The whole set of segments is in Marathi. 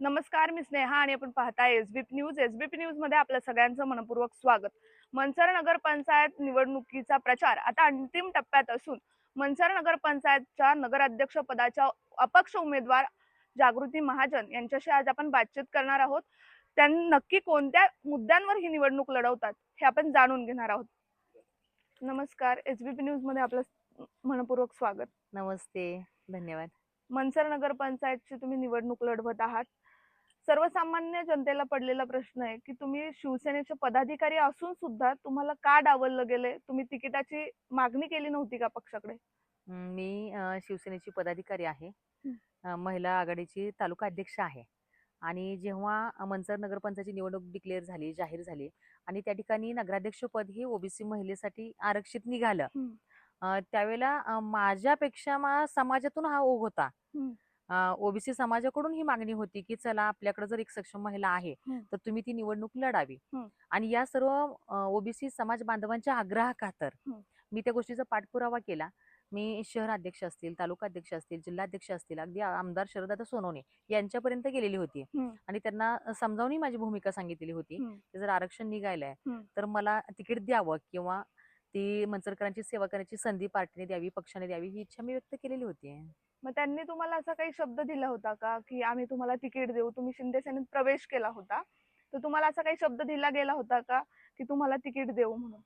नमस्कार मी स्नेहा आणि आपण पाहताय एसबीपी न्यूज एसबीपी न्यूजमध्ये आपलं सगळ्यांचं मनपूर्वक स्वागत. मनसर नगर पंचायत निवडणुकीचा प्रचार आता अंतिम टप्प्यात असून मनसर नगर पंचायतच्या नगराध्यक्ष पदाच्या अपक्ष उमेदवार जागृती महाजन यांच्याशी आज आपण बातचीत करणार आहोत. त्यांनी नक्की कोणत्या मुद्द्यांवर ही निवडणूक लढवतात हे आपण जाणून घेणार आहोत. नमस्कार एसबीपी न्यूजमध्ये आपलं मनपूर्वक स्वागत. नमस्ते धन्यवाद. मनसर नगर पंचायतची तुम्ही निवडणूक लढवत आहात. सर्वसामान्य जनतेला पडलेला प्रश्न आहे की तुम्ही शिवसेनेचे पदाधिकारी असून सुद्धा तुम्हाला का डावललं गेले तुम्ही तिकिटाची मागणी केली नव्हती का पक्षाकडे? मी शिवसेनेची पदाधिकारी आहे. महिला आघाडीची तालुका अध्यक्ष आहे. आणि जेव्हा मनसर नगरपंचायतची निवडणूक डिक्लेअर झाली जाहीर झाली आणि त्या ठिकाणी नगराध्यक्ष पद हे ओबीसी महिलेसाठी आरक्षित निघालं. त्यावेळेला माझ्यापेक्षा समाजातून हा ओघ होता. ओबीसी समाजाकडून ही मागणी होती की चला आपल्याकडे जर एक सक्षम महिला आहे. तर तुम्ही ती निवडणूक लढावी. आणि या सर्व ओबीसी समाज बांधवांच्या आग्रहाखातर. मी त्या गोष्टीचा पाठपुरावा केला मी शहर अध्यक्ष असतील तालुका अध्यक्ष असतील जिल्हाध्यक्ष असतील अगदी आमदार शरदादा सोनवणे यांच्यापर्यंत गेलेली होती. आणि त्यांना समजावून माझी भूमिका सांगितलेली होती. की जर आरक्षण निघायलंय. तर मला तिकीट द्यावं किंवा ती मंचरकरांची सेवा करण्याची संधी पार्टीने द्यावी पक्षाने द्यावी ही इच्छा मी व्यक्त केलेली होती. मग त्यांनी तुम्हाला असा काही शब्द दिला होता का की आम्ही तुम्हाला तिकीट देऊ तुम्ही शिंदे सेनेत प्रवेश केला होता तर तुम्हाला असा काही शब्द दिला गेला होता का की तुम्हाला तिकीट देऊ म्हणून?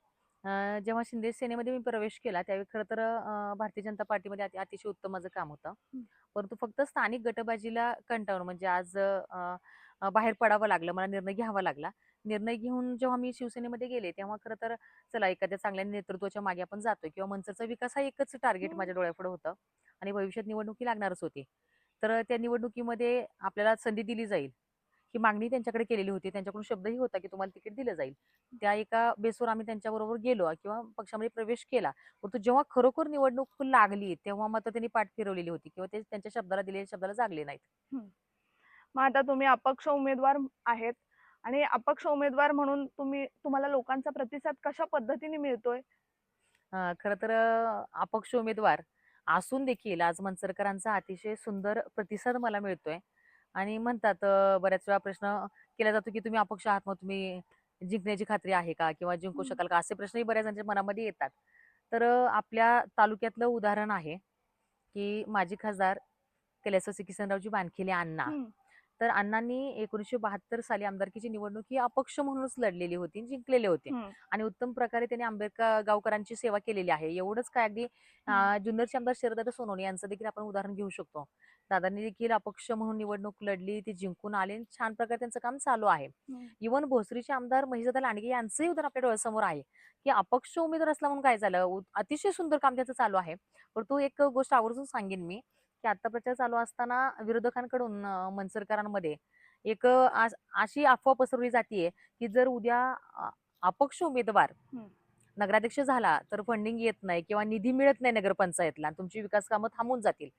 जेव्हा शिंदे सेनेमध्ये मी प्रवेश केला त्यावेळी खरं तर भारतीय जनता पार्टीमध्ये अति- अतिशय उत्तम माझं काम होतं. परंतु फक्त स्थानिक गटबाजीला कंटाळून म्हणजे आज बाहेर पडावं लागलं मला निर्णय घ्यावा लागला निर्णय घेऊन जेव्हा मी शिवसेनेमध्ये गेले तेव्हा खरं तर चला एखाद्या चांगल्या नेतृत्वाच्या मागे आपण जातोय किंवा मनसेचा विकास हा एकच टार्गेट हं. माझ्या डोळ्यापुढे होतं आणि भविष्यात निवडणुकी लागणारच होती. तर त्या निवडणुकीमध्ये आपल्याला संधी दिली जाईल. ही मागणी त्यांच्याकडे केलेली होती. त्यांच्याकडून शब्दही होता की तुम्हाला तिकीट दिलं जाईल. त्या एका बेसवर आम्ही त्यांच्याबरोबर गेलो किंवा पक्षामध्ये प्रवेश केला. परंतु जेव्हा खरोखर निवडणूक लागली तेव्हा मात्र त्यांनी पाठ फिरवलेली होती किंवा ते त्यांच्या शब्दाला दिलेल्या शब्दाला जागले नाहीत. मग आता तुम्ही अपक्ष उमेदवार आहेत. आणि अपक्ष उमेदवार म्हणून तुम्ही तुम्हाला लोकांचा प्रतिसाद कशा पद्धतीने मिळतोय? खरं तर अपक्ष उमेदवार असून देखील आज मनसरकरांचा अतिशय सुंदर प्रतिसाद मला मिळतोय. आणि म्हणतात बऱ्याच वेळा प्रश्न केला जातो की तुम्ही अपक्ष आहात मग तुम्ही जिंकण्याची खात्री आहे का किंवा जिंकू. शकाल का? असे प्रश्नही बऱ्याच जणांच्या मनामध्ये येतात. तर आपल्या तालुक्यातलं उदाहरण आहे की माजी खासदार कैलासवासी किसनरावजी बानखेले अण्णा. तर अण्णांनी एकोणीसशे बहात्तर साली आमदारकीची निवडणूक ही अपक्ष म्हणूनच लढलेली होती जिंकलेले होते. आणि उत्तम प्रकारे त्यांनी आंबेडकर गावकरांची सेवा केलेली आहे. एवढंच काय अगदी जुन्नरचे आमदार शरदादा सोनवणे यांचं देखील आपण उदाहरण घेऊ शकतो. दादांनी देखील अपक्ष म्हणून निवडणूक लढली ती जिंकून आले आणि छान प्रकारे त्यांचं काम चालू आहे. इवन भोसरीचे आमदार महिजादा लांडगे यांचंही उदाहरण आपल्या डोळ्यासमोर आहे की अपक्ष उमेदवार असला म्हणून काय झालं? अतिशय सुंदर काम त्यांचं चालू आहे. परंतु एक गोष्ट आवर्जून सांगेन मी की आता प्रचार चालू असताना विरोधकांकडून मनसरकरांमध्ये एक अशी अफवा पसरवली जाते की जर उद्या अपक्ष उमेदवार. नगराध्यक्ष झाला तर फंडिंग येत नाही किंवा निधी मिळत नाही नगरपंचायतला तुमची विकास कामं थांबून जातील.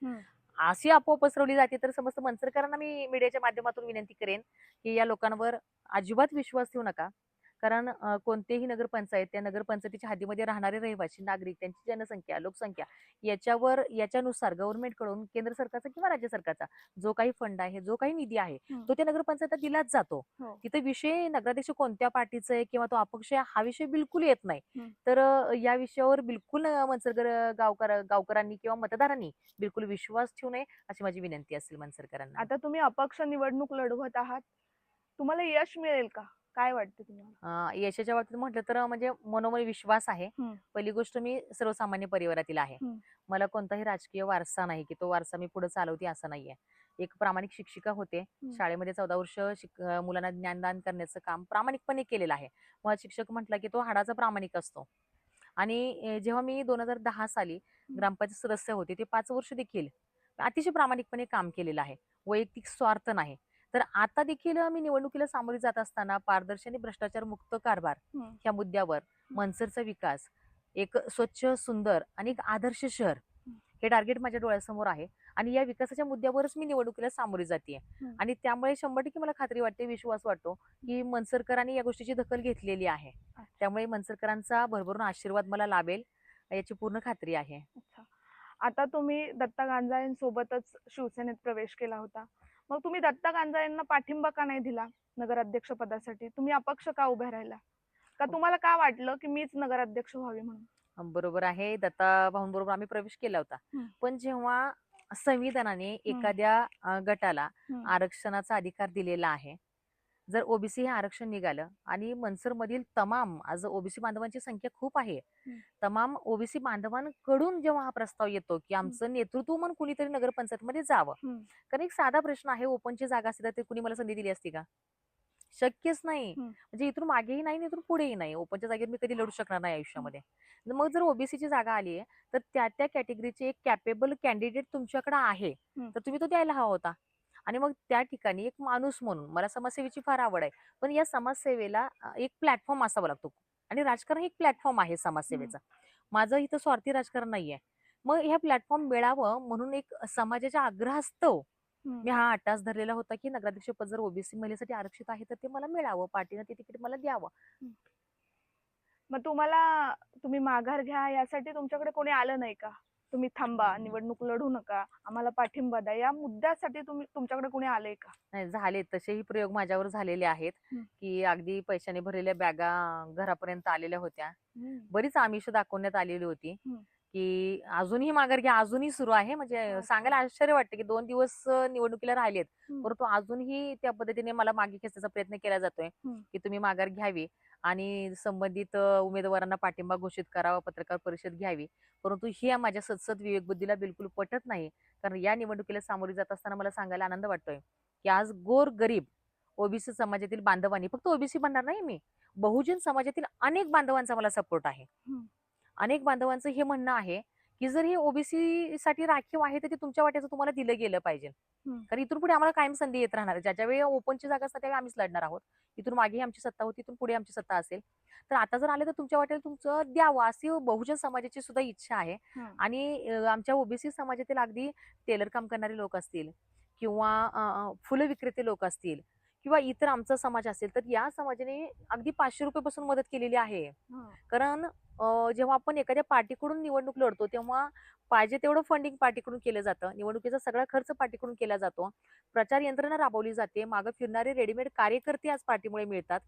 अशी अफवा पसरवली जाते तर समस्त मनसरकरांना मी मीडियाच्या माध्यमातून विनंती करेन की या लोकांवर अजिबात विश्वास ठेवू नका कारण कोणतेही नगरपंचायत त्या नगरपंचायतीच्या हद्दीमध्ये राहणारे रहिवासी नागरिक त्यांची जनसंख्या लोकसंख्या याच्यावर याच्यानुसार गव्हर्नमेंटकडून केंद्र सरकारचा किंवा राज्य सरकारचा जो काही फंड आहे जो काही निधी आहे. तो त्या नगरपंचायतात दिलाच जातो हो. तिथे विषय नगराध्यक्ष कोणत्या पार्टीचा आहे किंवा तो अपक्ष आहे हा विषय बिलकुल येत नाही. तर या विषयावर बिलकुल मनसरकर गावकर गावकरांनी किंवा मतदारांनी बिलकुल विश्वास ठेवू नये अशी माझी विनंती असेल मनसरकरांना आता तुम्ही अपक्ष निवडणूक लढवत आहात तुम्हाला यश मिळेल का काय वाटतं तुम्हाला अं, यशाच्या बाबतीत म्हटलं तर म्हणजे मनोमनी विश्वास आहे. पहिली गोष्ट मी सर्वसामान्य परिवारातील आहे. मला कोणताही राजकीय वारसा नाही की तो वारसा मी पुढे चालवते असं नाहीये. एक प्रामाणिक शिक्षिका होते. शाळेमध्ये चौदा वर्ष शिक- अं, मुलांना ज्ञानदान करण्याचं काम प्रामाणिकपणे केलेलं आहे. मग शिक्षक म्हटला की तो हाडाचा प्रामाणिक असतो. आणि अं, जेव्हा मी दोन हजार दहा साली ग्रामपंचायत सदस्य होते ते पाच वर्ष देखील अतिशय प्रामाणिकपणे काम केलेलं आहे. वैयक्तिक स्वार्थ नाही. तर आता देखील मी निवडणुकीला सामोरी जात असताना पारदर्शी आणि भ्रष्टाचार मुक्त कारभार. ह्या मुद्द्यावर मनसरचा विकास एक स्वच्छ सुंदर आणि एक आदर्श शहर हे. टार्गेट माझ्या डोळ्यासमोर आहे. आणि या विकासाच्या मुद्द्यावरच मी निवडणुकीला सामोरी जाते. आणि त्यामुळे शंभर टक्के मला खात्री वाटते विश्वास वाटतो की मनसरकरांनी या गोष्टीची दखल घेतलेली आहे. त्यामुळे मनसरकरांचा भरभरून आशीर्वाद मला लाभेल याची पूर्ण खात्री आहे. आता तुम्ही दत्ता गांजाळेंसोबतच शिवसेनेत प्रवेश केला होता. मग तुम्ही दत्ता गांजाळेंना पाठिंबा का नाही दिला नगराध्यक्ष पदासाठी? तुम्ही अपक्ष का उभ्या राहिला? का तुम्हाला का वाटलं की मीच नगराध्यक्ष व्हावी म्हणून? बरोबर आहे. दत्ता भाऊंबरोबर आम्ही प्रवेश केला होता. पण जेव्हा संविधानाने एखाद्या गटाला. आरक्षणाचा अधिकार दिलेला आहे जर ओबीसी हे आरक्षण निघालं आणि मनसर मधील तमाम आज ओबीसी बांधवांची संख्या खूप आहे. तमाम ओबीसी बांधवांकडून जेव्हा हा प्रस्ताव येतो की आमचं नेतृत्व म्हणून कुणीतरी नगरपंचायत मध्ये जावं. कारण एक साधा प्रश्न आहे ओपनची जागा असते तर ते कुणी मला संधी दिली असती का? शक्यच नाही. म्हणजे इथून मागेही नाही इथून पुढेही नाही. ओपनच्या जागेवर मी कधी लढू शकणार नाही आयुष्यामध्ये. मग जर ओबीसीची जागा आली आहे तर त्या त्या कॅटेगरीचे एक कॅपेबल कॅन्डिडेट तुमच्याकडे आहे. तर तुम्ही तो द्यायला हवा होता. आणि मग त्या ठिकाणी एक माणूस म्हणून मला समाजसेवेची फार आवड आहे. पण या समाजसेवेला एक प्लॅटफॉर्म असावा लागतो. आणि राजकारण हे एक प्लॅटफॉर्म आहे समाजसेवेचा. माझं इथं स्वार्थी राजकारण नाहीये मग ह्या प्लॅटफॉर्म मिळावं म्हणून एक समाजाच्या आग्रहास्तव. मी हा. अट्टास धरलेला होता की नगराध्यक्ष पद जर ओबीसी महिलेसाठी आरक्षित आहे तर ते मला मिळावं. पार्टीनं ते तिकीट मला द्यावं. मग तुम्हाला तुम्ही माघार घ्या यासाठी तुमच्याकडे कोणी आलं नाही का? तुम्ही थांबा निवडणूक लढू नका आम्हाला पाठिंबा द्या. या मुद्द्यासाठी तुम्ही तुमच्याकडे कोणी आलंय का? नाही झाले. तसेही प्रयोग माझ्यावर झालेले आहेत. की अगदी पैशाने भरलेल्या बॅगा घरापर्यंत आलेल्या होत्या. बरीच आमिष दाखवण्यात आलेली होती. की अजूनही माघार घ्या अजूनही सुरू आहे म्हणजे अच्छा. सांगायला आश्चर्य वाटतं की दोन दिवस निवडणुकीला राहिलेत. परंतु अजूनही त्या पद्धतीने मला मागे खेचण्याचा प्रयत्न केला जातोय. की तुम्ही माघार घ्यावी आणि संबंधित उमेदवारांना पाठिंबा घोषित करावा पत्रकार परिषद घ्यावी परंतु ही माझ्या सतसत विवेकबुद्धीला बिलकुल पटत नाही कारण या निवडणुकीला सामोरी जात असताना मला सांगायला आनंद वाटतोय की आज गोर गरीब ओबीसी समाजातील बांधवांनी फक्त ओबीसी म्हणणार नाही मी बहुजन समाजातील अनेक बांधवांचा मला सपोर्ट आहे. अनेक बांधवांचं हे म्हणणं आहे की जर हे ओबीसी साठी राखीव आहे तर ते तुमच्या वाट्याचं तुम्हाला दिलं गेलं पाहिजे. कारण इथून पुढे आम्हाला कायम संधी येत राहणार आहे. ज्याच्या वेळी ओपनची जागा असतात त्यावेळी आम्हीच लढणार आहोत इथून मागेही आमची सत्ता होती इथून पुढे आमची सत्ता असेल तर आता जर आले तर तुमच्या वाटेल तुमचं द्यावं अशी बहुजन समाजाची सुद्धा इच्छा आहे. आणि आमच्या ओबीसी समाजातील अगदी टेलर काम करणारे लोक असतील किंवा फुलं विक्रेते लोक असतील किंवा इतर आमचा समाज असेल तर या समाजाने अगदी पाचशे रुपये पासून मदत केलेली आहे. कारण जेव्हा आपण एखाद्या पार्टीकडून निवडणूक लढतो तेव्हा पाहिजे तेवढं फंडिंग पार्टीकडून केलं जातं. निवडणुकीचा सगळा खर्च पार्टीकडून केला जातो. प्रचार यंत्रणा राबवली जाते. मागं फिरणारे रेडीमेड कार्यकर्ते आज पार्टीमुळे मिळतात.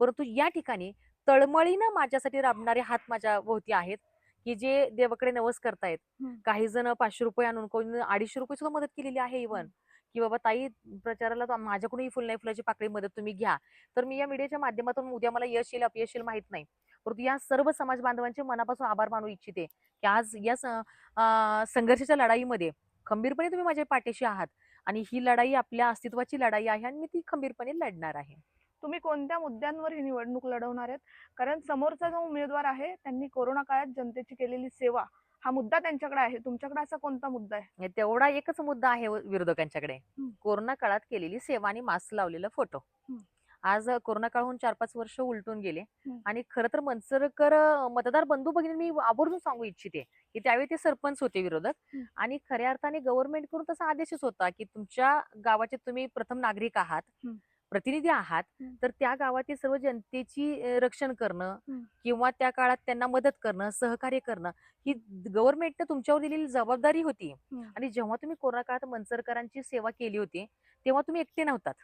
परंतु या ठिकाणी तळमळीनं माझ्यासाठी राबणारे हात माझ्या भोवती आहेत की जे देवाकडे नवस करतायत. काही जण पाचशे रुपये आणून कोणी अडीचशे रुपये सुद्धा मदत केलेली आहे इव्हन की बाबा ताई प्रचाराला माझ्याकडूनही माझ्याकडून फुल नाही फुलाची पाकळी मदत तुम्ही घ्या. तर मी या मीडियाच्या माध्यमातून उद्या मला यश येईल अपयश येईल माहीत नाही. परंतु या सर्व समाज बांधवांचे मनापासून आभार मानू इच्छिते की आज या स- संघर्षाच्या लढाईमध्ये खंबीरपणे तुम्ही माझ्या पाठीशी आहात आणि ही लढाई आपल्या अस्तित्वाची लढाई आहे आणि मी ती खंबीरपणे लढणार आहे. तुम्ही कोणत्या मुद्द्यांवर ही निवडणूक लढवणार आहेत? कारण समोरचा जो उमेदवार आहे त्यांनी कोरोना काळात जनतेची केलेली सेवा हा मुद्दा त्यांच्याकडे आहे तुमच्याकडे असा कोणता मुद्दा आहे हे तेवढा एकच मुद्दा आहे विरोधकांच्याकडे हम्म. कोरोना काळात केलेली सेवा आणि मास्क लावलेला फोटो हम्म. आज कोरोना काळहून चार पाच वर्ष उलटून गेले हम्म. आणि खरं तर मनसरकर अ, मतदार बंधू भगिनी मी आवर्जून सांगू इच्छिते की त्यावेळी ते सरपंच होते विरोधक हम्म. आणि खऱ्या अर्थाने गव्हर्नमेंटकडून तसा आदेशच होता की तुमच्या गावाचे तुम्ही प्रथम नागरिक आहात हम्म. प्रतिनिधी आहात. तर त्या गावातील सर्व जनतेची रक्षण करणं. किंवा त्या काळात त्यांना मदत करणं सहकार्य करणं ही गव्हर्नमेंटनं तुमच्यावर दिलेली जबाबदारी होती. आणि जेव्हा तुम्ही कोरोना काळात मनसरकरांची सेवा केली होती तेव्हा तुम्ही एकटे नव्हतात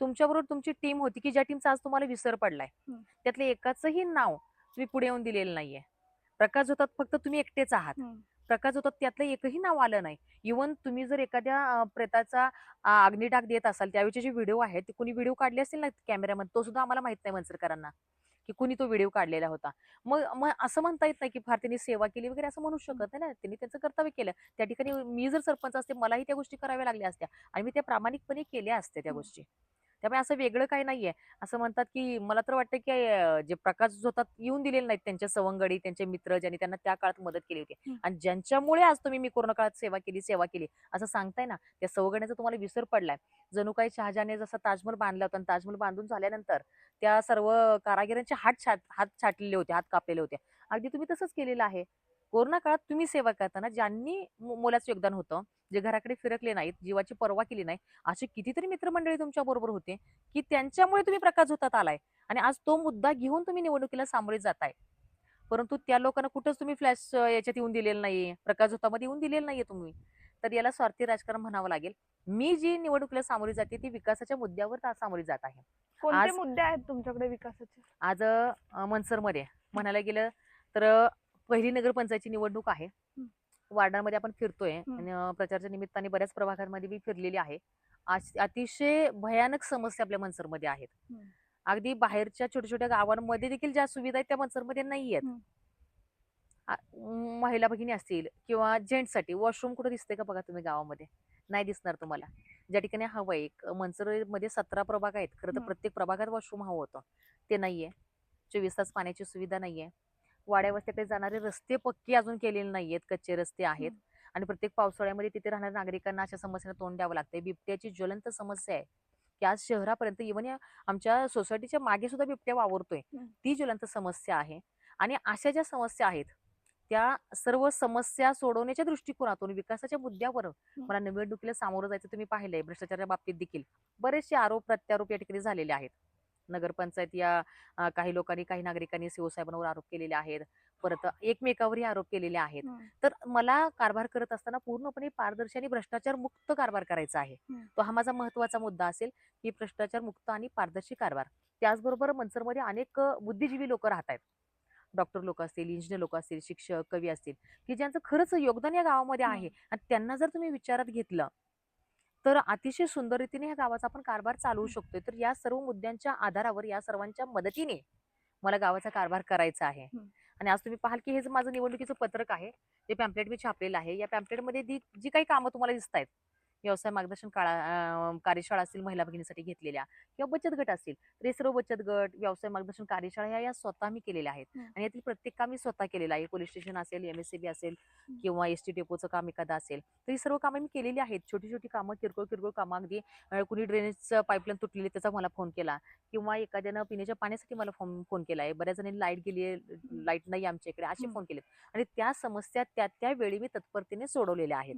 तुमच्याबरोबर तुमची टीम होती की ज्या टीमचा आज तुम्हाला विसर पडलाय. त्यातले एकाचंही नाव तुम्ही पुढे येऊन दिलेलं नाहीये प्रकाश होतात फक्त तुम्ही एकटेच आहात. प्रकाश होतात त्यातलं एकही नाव आलं नाही. इवन तुम्ही जर एखाद्या प्रेताचा अं, अग्निडाग देत असाल त्यावेळेचे जे व्हिडिओ आहेत ते कुणी व्हिडिओ काढले असतील ना कॅमेऱ्यामध्ये? तो सुद्धा आम्हाला माहीत नाही मनसरकरांना की कुणी तो व्हिडिओ काढलेला होता. मग मग असं म्हणता येत नाही की फार त्यांनी सेवा केली वगैरे असं म्हणू शकत नाही ना. त्यांनी त्यांचं कर्तव्य केलं. त्या ठिकाणी मी जर सरपंच असते मलाही त्या गोष्टी कराव्या लागल्या असत्या आणि मी त्या प्रामाणिकपणे केल्या असत्या त्या. गोष्टी. त्यामुळे असं वेगळं काही नाहीये. असं म्हणतात की मला तर वाटतं की जे प्रकाश होतात येऊन दिलेले नाहीत त्यांच्या सवंगडी त्यांचे मित्र ज्यांनी त्यांना त्या काळात मदत केली होती. आणि ज्यांच्यामुळे आज तुम्ही मी कोरोना काळात सेवा केली सेवा केली असं सांगताय ना त्या सवंगड्याचा तुम्हाला विसर पडलाय. जणू काही शहाजहाने जसा ताजमहल बांधला होता आणि ताजमहल बांधून झाल्यानंतर त्या सर्व कारागिरांचे हात छाट हात छाटलेले होते हात कापलेले होते. अगदी तुम्ही तसंच केलेलं आहे. कोरोना काळात तुम्ही सेवा करताना ज्यांनी मोलाचं योगदान होतं जे घराकडे फिरकले नाहीत जीवाची पर्वा केली नाही असे कितीतरी मित्रमंडळी तुमच्या बरोबर होते की त्यांच्यामुळे तुम्ही प्रकाश होतात आलाय. आणि आज तो मुद्दा घेऊन तुम्ही निवडणुकीला सामोरे जाताय. परंतु त्या लोकांना कुठंच तुम्ही फ्लॅश याच्यात येऊन दिलेलं नाहीये प्रकाश होतामध्ये येऊन दिलेलं नाहीये तुम्ही. तर याला स्वार्थी राजकारण म्हणावं लागेल. मी जी निवडणुकीला सामोरी जाते ती विकासाच्या मुद्द्यावर सामोरी जात आहे. कोणते मुद्दे आहेत तुमच्याकडे विकासाचे? आज मनसरमध्ये म्हणायला गेलं तर पहिली नगरपंचायतची निवडणूक आहे. वार्डामध्ये आपण फिरतोय प्रचाराच्या निमित्ताने बऱ्याच प्रभागांमध्ये मी फिरलेली आहे. अतिशय भयानक समस्या आपल्या मनसरमध्ये आहेत. अगदी बाहेरच्या छोट्या छोट्या गावांमध्ये देखील ज्या सुविधा आहेत त्या मनसरमध्ये नाही आहेत. महिला भगिनी असतील किंवा जेंट्ससाठी वॉशरूम कुठं दिसते का बघा तुम्ही गावामध्ये? नाही दिसणार तुम्हाला. ज्या ठिकाणी हवं आहे मनसरमध्ये सतरा प्रभाग आहेत. खरं तर. प्रत्येक प्रभागात वॉशरूम हवं होतं. ते नाहीये. चोवीस तास पाण्याची सुविधा नाहीये. वाड्या वस्त्याकडे जाणारे रस्ते पक्के अजून केलेले नाहीयेत कच्चे रस्ते आहेत. आणि प्रत्येक पावसाळ्यामध्ये तिथे राहणाऱ्या नागरिकांना अशा समस्यांना तोंड द्यावं लागतंय. बिबट्याची ज्वलंत समस्या आहे की आज शहरापर्यंत इव्हन या आमच्या सोसायटीच्या मागे सुद्धा बिबट्या वावरतोय. ती ज्वलंत समस्या आहे. आणि अशा ज्या समस्या आहेत त्या सर्व समस्या सोडवण्याच्या दृष्टिकोनातून विकासाच्या मुद्द्यावर मला निवडणुकीला सामोरं जायचं तुम्ही पाहिलंय भ्रष्टाचाराच्या बाबतीत देखील. बरेचसे आरोप प्रत्यारोप या ठिकाणी झालेले आहेत. नगरपंचायत या काही लोकांनी काही नागरिकांनी शिवसाहेबांवर आरोप केलेले आहेत. परत एकमेकावरही आरोप केलेले आहेत. तर मला कारभार करत असताना पूर्णपणे पारदर्शी आणि भ्रष्टाचार मुक्त कारभार करायचा आहे. तो हा माझा महत्त्वाचा मुद्दा असेल की भ्रष्टाचार मुक्त आणि पारदर्शी कारभार. त्याचबरोबर मनसरमध्ये अनेक बुद्धिजीवी लोक राहत आहेत. डॉक्टर लोक असतील इंजिनियर लोक असतील शिक्षक कवी असतील की ज्यांचं खरंच योगदान या गावामध्ये आहे. आणि त्यांना जर तुम्ही विचारात घेतलं तर अतिशय सुंदर रीतीने ह्या गावाचा आपण कारभार चालवू शकतोय. तर या सर्व मुद्द्यांच्या आधारावर या सर्वांच्या मदतीने मला गावाचा कारभार करायचा आहे. आणि आज तुम्ही पाहाल की हे जे माझं निवडणुकीचं पत्रक आहे ते पॅम्पलेट मी छापलेलं आहे या पॅम्पलेटमध्ये जी काही कामं तुम्हाला दिसत आहेत व्यवसाय मार्गदर्शन काळा कार्यशाळा असतील महिला भगिनीसाठी घेतलेल्या किंवा बचत गट असतील तर हे सर्व बचत गट व्यवसाय मार्गदर्शन कार्यशाळा ह्या या स्वतः मी केलेल्या आहेत. आणि यातील प्रत्येक काम मी स्वतः केलेलं आहे पोलीस स्टेशन असेल एमएससीबी असेल. किंवा एस टी डेपोचं काम एखादं असेल तर ही सर्व कामं मी केलेली आहेत छोटी छोटी कामं किरकोळ किरकोळ कामं अगदी कुणी ड्रेनेजचं पाईपलाईन तुटलेली त्याचा मला फोन केला किंवा एखाद्यानं पिण्याच्या पाण्यासाठी मला फोन फोन केला आहे बऱ्याच जणांनी लाइट गेली आहे लाइट नाही आमच्या इकडे असे. फोन केलेत आणि त्या समस्या त्या त्या वेळी मी तत्परतेने सोडवलेल्या आहेत.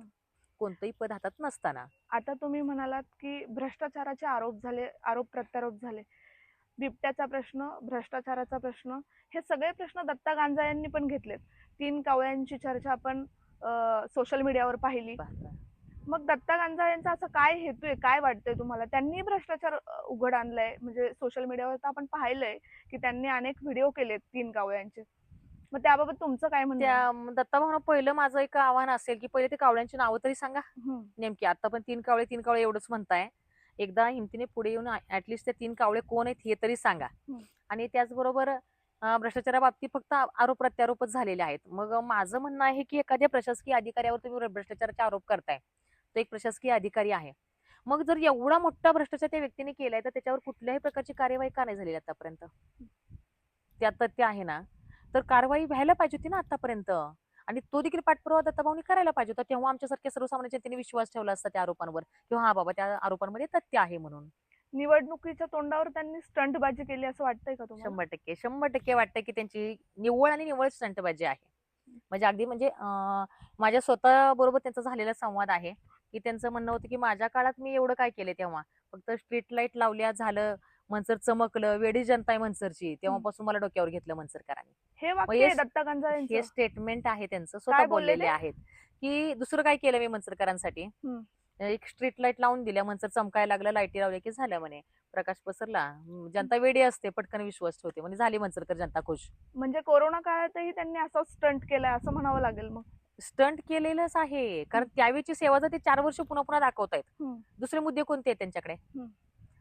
कोणतंही पद हातात नसताना. आता तुम्ही म्हणालात की भ्रष्टाचाराचे आरोप झाले आरोप प्रत्यारोप झाले. बिबट्याचा प्रश्न भ्रष्टाचाराचा प्रश्न हे सगळे प्रश्न दत्ता गांजा यांनी पण घेतलेत. तीन कावळ्यांची चर्चा आपण सोशल मीडियावर पाहिली. मग दत्ता गांजा यांचा असं काय हेतू आहे? काय वाटतंय तुम्हाला? त्यांनी भ्रष्टाचार उघड आणलाय. म्हणजे सोशल मीडियावर तर आपण पाहिलंय की त्यांनी अनेक व्हिडिओ केलेत तीन कावळ्यांचे. मग त्याबाबत तुमचं काय म्हणणं आहे? त्या दत्ताभाऊना पहिलं माझं एक आव्हान असेल की पहिले ते कावळ्यांची नावं तरी सांगा. हम्म, नेमकी आता पण तीन कावळे तीन कावळे एवढंच म्हणताय. एकदा हिमतीने पुढे येऊन ऍटलिस्ट त्या तीन कावळे कोण आहेत हे तरी सांगा. हम्म. आणि त्याचबरोबर अं, भ्रष्टाचाराबाबतीत फक्त आ- आरोप प्रत्यारोपच झालेले आहेत. मग माझं म्हणणं आहे की एखाद्या प्रशासकीय अधिकाऱ्यावर तुम्ही भ्रष्टाचाराचे आरोप करताय. तो एक प्रशासकीय अधिकारी आहे. मग जर एवढा मोठा भ्रष्टाचार त्या व्यक्तीने केलाय तर त्याच्यावर कुठल्याही प्रकारची कार्यवाही का नाही झालेली आतापर्यंत? त्यात तथ्य आहे ना. तर कारवाई व्हायला पाहिजे होती ना आतापर्यंत. आणि तो देखील पाठपुरावा दत्ताभाऊनी करायला पाहिजे होता. तेव्हा आमच्यासारख्या सर्वसामान्य जनतेने विश्वास ठेवला असता त्या आरोपांवर. किंवा हा बाबा त्या आरोपांमध्ये तथ्य आहे म्हणून. निवडणुकीच्या तोंडावर त्यांनी स्टंटबाजी केली असं वाटतंय का तुम्हाला? शंभर टक्के शंभर टक्के वाटतं की त्यांची निव्वळ आणि निव्वळ स्टंटबाजी आहे. म्हणजे अगदी म्हणजे माझ्या स्वतः बरोबर त्यांचा झालेला संवाद आहे. की त्यांचं म्हणणं होतं की माझ्या काळात मी एवढं काय केलं तेव्हा? फक्त स्ट्रीट लाइट लावल्या झालं. मनसर चमकलं वेडी जनता आहे मनसरची तेव्हापासून मला डोक्यावर घेतलं मनसरकरांनी. हे दत्ता स्टेटमेंट आहे त्यांचं स्वतः बोलले बोललेले? आहेत. की दुसरं काय केलं मी मनसरकरांसाठी. एक स्ट्रीट लाइट लावून दिल्या मनसर चमकायला लागलं लाईटी लावल्या की झालं म्हणे. प्रकाश पसरला. जनता वेडी असते पटकन विश्वास ठेवते. म्हणजे झाली मनसरकर जनता खुश. म्हणजे कोरोना काळातही त्यांनी असा स्टंट केलाय असं म्हणावं लागेल मग. स्टंट केलेलंच आहे. कारण त्यावेळीची सेवा जर ते चार वर्ष पुन्हा पुन्हा दाखवतायत. दुसरे मुद्दे कोणते आहेत त्यांच्याकडे.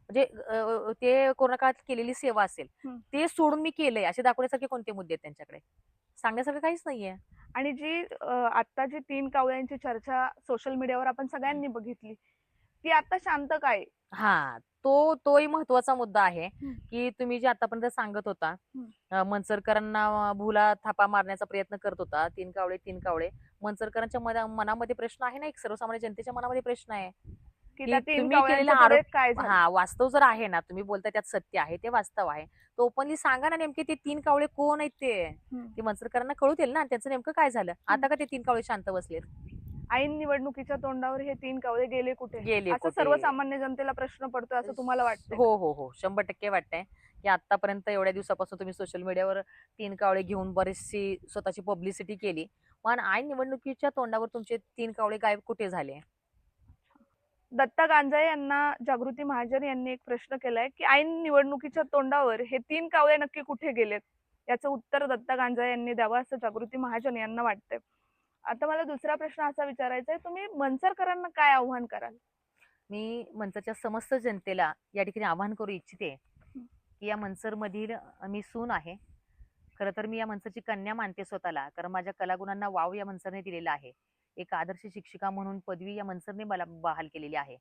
म्हणजे ते कोरोना काळात केलेली सेवा असेल. ते सोडून मी केलंय असे दाखवण्यासारखे कोणते मुद्दे आहेत त्यांच्याकडे? सांगण्यासारखं काहीच नाहीये. आणि जी आता जी तीन कावळ्यांची चर्चा सोशल मीडियावर आपण सगळ्यांनी बघितली ती आता शांत काय? हा तो तोही महत्त्वाचा मुद्दा आहे. की तुम्ही जे आतापर्यंत सांगत होता मनसरकरांना भुला थापा मारण्याचा प्रयत्न करत होता तीन कावळे तीन कावळे मनसरकरांच्या मना- मनामध्ये प्रश्न आहे ना एक सर्वसामान्य जनतेच्या मनामध्ये प्रश्न आहे. की की त्या तीन तुम्ही केलेला कावळ्यांच्या पुढे आरोप- काय झालं? हा वास्तव जर आहे ना तुम्ही बोलता त्यात सत्य आहे ते वास्तव आहे. तो ओपनली सांगा ना नेमके ते तीन कावळे कोण आहेत ते? हम्म. ते मनसरकरांना कळू देईल ना त्यांचं नेमकं काय झालं? आता का ते तीन कावळे शांत बसलेत? ऐन निवडणुकीच्या तोंडावर हे तीन कावळे गेले कुठे? गेले असं कुठे? सर्वसामान्य जनतेला प्रश्न पडतोय असं तुम्हाला वाटतं हो हो हो. शंभर टक्के वाटतंय. की आतापर्यंत एवढ्या दिवसापासून तुम्ही सोशल मीडियावर तीन कावळे घेऊन बरीचशी स्वतःची पब्लिसिटी केली. पण ऐन निवडणुकीच्या तोंडावर तुमचे तीन कावळे गायब कुठे झाले? दत्ता गांजाळे यांना जागृती महाजन यांनी एक प्रश्न केलाय की ऐन निवडणुकीच्या तोंडावर हे तीन कावळे नक्की कुठे गेलेत? याचं उत्तर दत्ता गांजाळे यांनी द्यावं असं जागृती महाजन यांना वाटतंय. आता मला दुसरा प्रश्न असा विचारायचा आहे तुम्ही मनसरकरांना काय आव्हान कराल? मी मनसरच्या समस्त जनतेला या ठिकाणी आवाहन करू इच्छिते की या मनसरमधील मी सून आहे. खरं तर मी या मनसरची कन्या मानते स्वतःला कारण माझ्या कलागुणांना वाव या मनसरने दिलेला आहे. एक आदर्श शिक्षिका म्हणून पदवी या मनसरने मला बहाल केलेली आहे.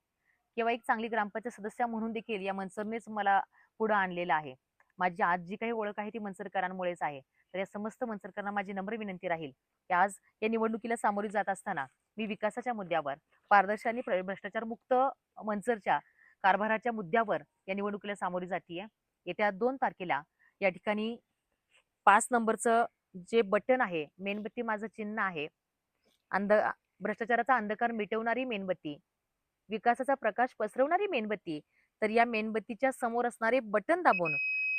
किंवा एक चांगली ग्रामपंचायत सदस्य म्हणून देखील या मनसरनेच मला पुढं आणलेलं आहे. माझी आज जी काही ओळख आहे ती मनसरकरांमुळेच आहे. तर या समस्त मनसरकरांना माझी नम्र विनंती राहील की आज या निवडणुकीला सामोरी जात असताना मी विकासाच्या मुद्द्यावर पारदर्शी आणि भ्रष्टाचार मुक्त मनसरच्या कारभाराच्या मुद्द्यावर या निवडणुकीला सामोरी जातीये. येत्या दोन तारखेला या ठिकाणी पाच नंबरचं जे बटन आहे मेणबत्ती माझं चिन्ह आहे अंध भ्रष्टाचाराचा अंधकार मिटवणारी मेणबत्ती विकासाचा प्रकाश पसरवणारी मेणबत्ती तर या मेणबत्तीच्या समोर असणारे बटन दाबून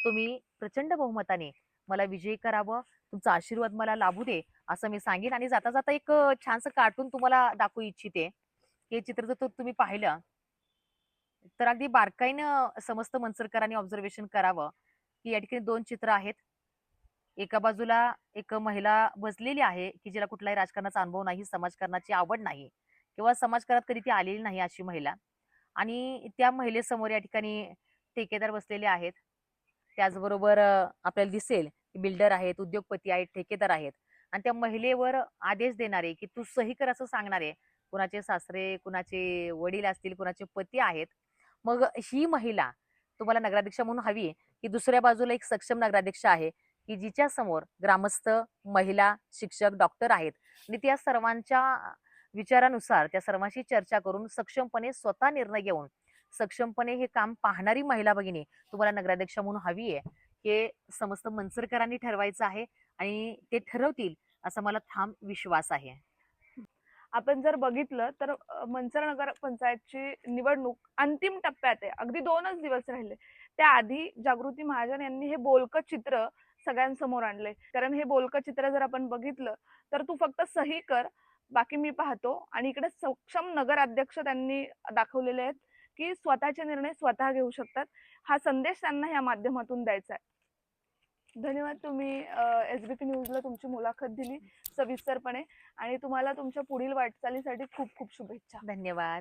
तुम्ही प्रचंड बहुमताने मला विजयी करावं तुमचा आशीर्वाद मला लाभू दे असं मी सांगेन. आणि जाता जाता एक छानसं कार्टून तुम्हाला दाखवू इच्छिते. हे चित्र जर तुम्ही पाहिलं तर अगदी बारकाईनं समस्त मनसरकरांनी ऑब्झर्वेशन करावं. की या ठिकाणी दोन चित्र आहेत. एका बाजूला एक महिला बसलेली आहे की जिला कुठलाही राजकारणाचा अनुभव नाही समाजकारणाची आवड नाही किंवा समाजकारणात कधी ती आलेली नाही अशी महिला. आणि त्या महिलेसमोर या ठिकाणी ठेकेदार बसलेले आहेत. त्याचबरोबर आपल्याला दिसेल की बिल्डर आहेत उद्योगपती आहेत ठेकेदार आहेत. आणि त्या महिलेवर आदेश देणारे की तू सही कर असं सांगणारे कुणाचे सासरे कुणाचे वडील असतील कुणाचे पती आहेत. मग ही महिला तुम्हाला नगराध्यक्ष म्हणून हवी की दुसऱ्या बाजूला एक सक्षम नगराध्यक्ष आहे की जिच्या समोर ग्रामस्थ महिला शिक्षक डॉक्टर आहेत. आणि त्या सर्वांच्या विचारानुसार त्या सर्वांशी चर्चा करून सक्षमपणे स्वतः निर्णय घेऊन सक्षमपणे हे काम पाहणारी महिला भगिनी तुम्हाला नगराध्यक्ष म्हणून हवी आहे. हे समस्त मनसरकरांनी ठरवायचं आहे आणि ते ठरवतील असा मला ठाम विश्वास आहे. आपण जर बघितलं तर मनसर नगर पंचायतची निवडणूक अंतिम टप्प्यात आहे. अगदी दोनच दिवस राहिले. त्याआधी जागृती महाजन यांनी हे बोलकं चित्र सगळ्यांसमोर आणलंय. कारण हे बोलकं चित्र जर आपण बघितलं तर तू फक्त सही कर. बाकी मी पाहतो. आणि इकडे सक्षम नगर अध्यक्ष त्यांनी दाखवलेले आहेत की स्वतःचे निर्णय स्वतः घेऊ शकतात. हा संदेश त्यांना या माध्यमातून द्यायचा आहे. धन्यवाद तुम्ही एस बी पी न्यूजला तुमची मुलाखत दिली सविस्तरपणे. आणि तुम्हाला तुमच्या पुढील वाटचालीसाठी खूप खूप शुभेच्छा. धन्यवाद.